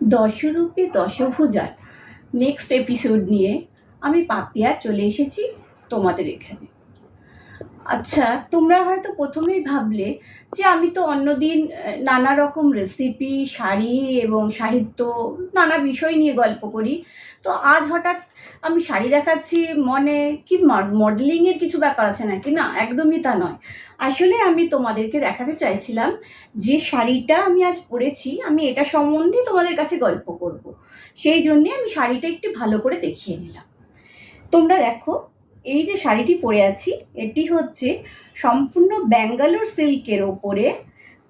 দশরূপে দশভুজার। Next episode নিয়ে আমি পাপিয়া চলে এসেছি তোমাদের এখানে। আচ্ছা তোমরা হয়তো প্রথমেই ভাবলে যে আমি তো অন্যদিন নানা রকম রেসিপি শাড়ি এবং সাহিত্য, নানা বিষয় নিয়ে গল্প করি। তো আজ হঠাৎ আমি শাড়ি দেখাচ্ছি, মনে কি মডেলিংয়ের কিছু ব্যাপার আছে নাকি? না, একদমই তা নয়। আসলে আমি তোমাদেরকে দেখাতে চাইছিলাম যে শাড়িটা আমি আজ পরেছি, আমি এটা সম্বন্ধে তোমাদের কাছে গল্প করব। সেই জন্যে আমি শাড়িটা একটু ভালো করে দেখিয়ে নিলাম। তোমরা দেখো এই যে শাড়িটি পরে আছি, এটি হচ্ছে সম্পূর্ণ ব্যাঙ্গালোর সিল্কের ওপরে,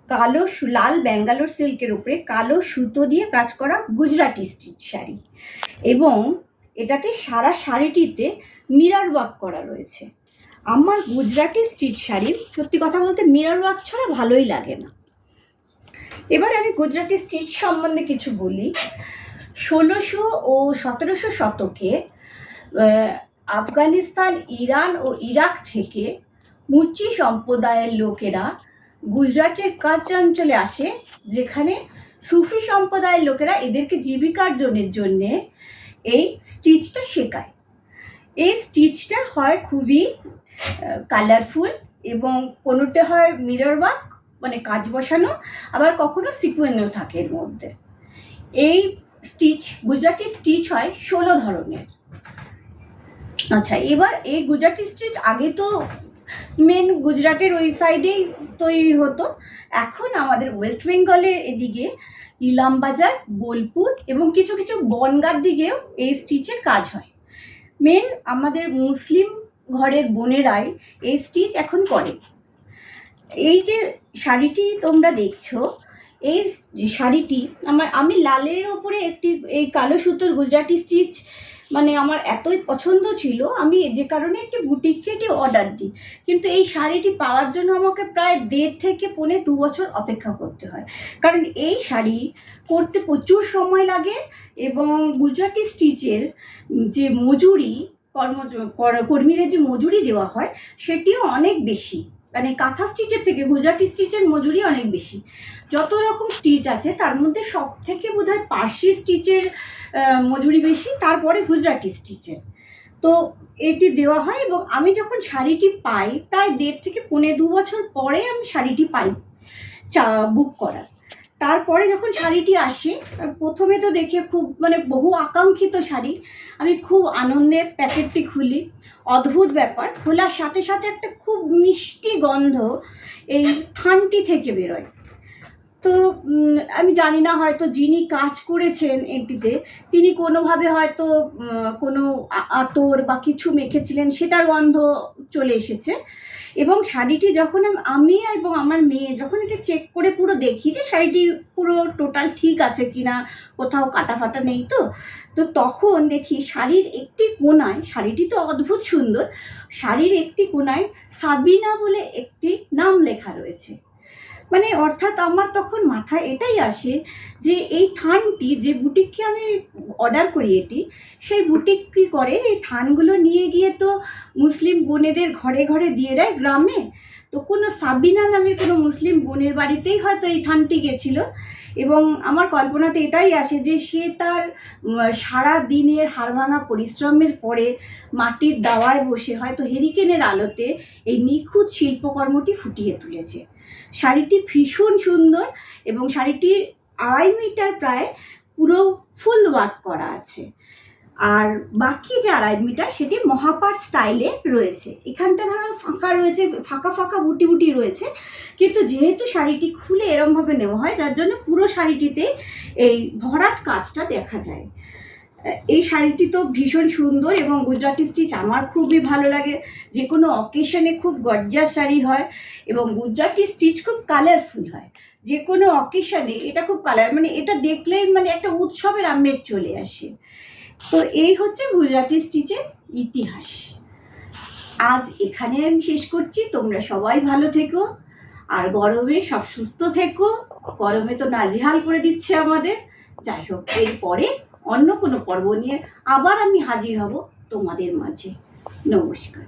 কালো লাল ব্যাঙ্গালোর সিল্কের উপরে কালো সুতো দিয়ে কাজ করা গুজরাটি স্টিচ শাড়ি। এবং এটাতে সারা শাড়িটিতে মিরর ওয়ার্ক করা রয়েছে। আমার গুজরাটি স্টিচ শাড়ি, সত্যি কথা বলতে মিরর ওয়ার্ক ছাড়া ভালোই লাগে না। এবার আমি গুজরাটি স্টিচ সম্বন্ধে কিছু বলি। ষোলোশো ও সতেরোশো শতকে আফগানিস্তান, ইরান ও ইরাক থেকে মুচি সম্প্রদায়ের লোকেরা গুজরাটের কাছ অঞ্চলে আসে, যেখানে সুফি সম্প্রদায়ের লোকেরা এদেরকে জীবিকার্জনের জন্যে এই স্টিচটা শেখায়। এই স্টিচটা হয় খুবই কালারফুল এবং কোনোটা হয় মিরর ওয়ার্ক মানে কাজ বসানো, আবার কখনো সিকুয়েন্সও থাকে এর মধ্যে। এই স্টিচ, গুজরাটি স্টিচ হয় ষোলো ধরনের। আচ্ছা এবার এই গুজরাটি স্টিচ আগে তো মেন গুজরাটের ওই সাইডেই তৈরি হতো। এখন আমাদের ওয়েস্ট বেঙ্গলে এদিকে ইলামবাজার বোলপুর এবং কিছু কিছু বনগার দিকেও এই স্টিচের কাজ হয়। মেন আমাদের মুসলিম ঘরের বোনেরাই এই স্টিচ এখন করে। এই যে শাড়িটি তোমরা দেখছ, এই শাড়িটি আমার, আমি লালের ওপরে একটি, এই কালো সুতোর গুজরাটি স্টিচ মানে আমার এতই পছন্দ ছিল, আমি যে কারণে একটি বুটিককে অর্ডার দিই। কিন্তু এই শাড়িটি পাওয়ার জন্য আমাকে প্রায় দেড় থেকে পৌনে দু বছর অপেক্ষা করতে হয়। কারণ এই শাড়ি করতে প্রচুর সময় লাগে এবং গুজরাটি স্টিচের যে মজুরি কর্ম কর্মীদের যে মজুরি দেওয়া হয়, সেটিও অনেক বেশি। মানে কাঁথা স্টিচের থেকে গুজরাটি স্টিচের মজুরি অনেক বেশি। যত রকম স্টিচ আছে, তার মধ্যে সব থেকে বোধ হয় পার্সি স্টিচের মজুরি বেশি, তারপরে গুজরাটি স্টিচের। তো এটি দেওয়া হয় এবং আমি যখন শাড়িটি পাই, প্রায় দেড় থেকে পৌনে দু বছর পরে আমি শাড়িটি পাই, চা বুক করার। তারপরে যখন শাড়িটি আসে প্রথমে তো দেখে খুব মানে বহু আকাঙ্ক্ষিত শাড়ি। আমি খুব আনন্দে প্যাকেটটি খুলি। অদ্ভুত ব্যাপার, খোলার সাথে সাথে একটা খুব মিষ্টি গন্ধ এই থানটি থেকে বেরোয়। তো আমি জানি না হয়তো যিনি কাজ করেছেন এটিতে, তিনি কোনোভাবে হয়তো কোনো আতর বা কিছু মেখেছিলেন সেটার গন্ধ চলে এসেছে। এবং শাড়িটি যখন আমি এবং আমার মেয়ে যখন এটা চেক করে পুরো দেখি যে শাড়িটি পুরো টোটাল ঠিক আছে কিনা, কোথাও কাটা ফাটা নেই তো তো তখন দেখি শাড়ির একটি কোনায়, শাড়িটি তো অদ্ভুত সুন্দর, শাড়ির একটি কোনায় সাবিনা বলে একটি নাম লেখা রয়েছে। মানে অর্থাৎ আমার তখন মাথায় এটাই আসে যে এই থানটি, যে বুটিককে আমি অর্ডার করি এটি, সেই বুটিক কী করে এই থানগুলো নিয়ে গিয়ে তো মুসলিম বোনেদের ঘরে ঘরে দিয়ে দেয় গ্রামে। তো কোনো সাবিনা নামের কোনো মুসলিম বোনের বাড়িতেই হয়তো এই থানটি গেছিল। এবং আমার কল্পনাতে এটাই আসে যে সে তার সারা দিনের হাড়ভাঙা পরিশ্রমের পরে মাটির দাওয়ায় বসে হয়তো হেরিকেনের আলোতে এই নিখুঁত শিল্পকর্মটি ফুটিয়ে তুলেছে। শাড়িটি ভীষণ সুন্দর এবং শাড়িটির আড়াই মিটার প্রায় পুরো ফুল ওয়ার্ক করা আছে। আর বাকি যে আড়াইমিটার সেটি মহাপার স্টাইলে রয়েছে। এখানটা ধরো ফাঁকা রয়েছে, ফাঁকা ফাঁকা বুটি বুটি রয়েছে, কিন্তু যেহেতু শাড়িটি খুলে এরমভাবে নেওয়া হয়, যার জন্য পুরো শাড়িটিতে এই ভরাট কাজটা দেখা যায়। এই শাড়িটি তো ভীষণ সুন্দর এবং গুজরাটি স্টিচ আমার খুবই ভালো লাগে। যে কোনো অকেশনে খুব গর্জাস শাড়ি হয় এবং গুজরাটি স্টিচ খুব কালারফুল হয়। যে কোনো অকেশনে এটা খুব কালার মানে এটা দেখলেই মানে একটা উৎসবের আমেজ চলে আসে। তো এই হচ্ছে গুজরাটি স্টিচের ইতিহাস। আজ এখানে আমি শেষ করছি। তোমরা সবাই ভালো থেকো। আর গরমে সব সুস্থ থেকো। গরমে তো নাজিহাল করে দিচ্ছে আমাদের। যাই হোক, এরপরে অন্য কোনো পর্ব নিয়ে আবার আমি হাজির হব তোমাদের মাঝে। নমস্কার।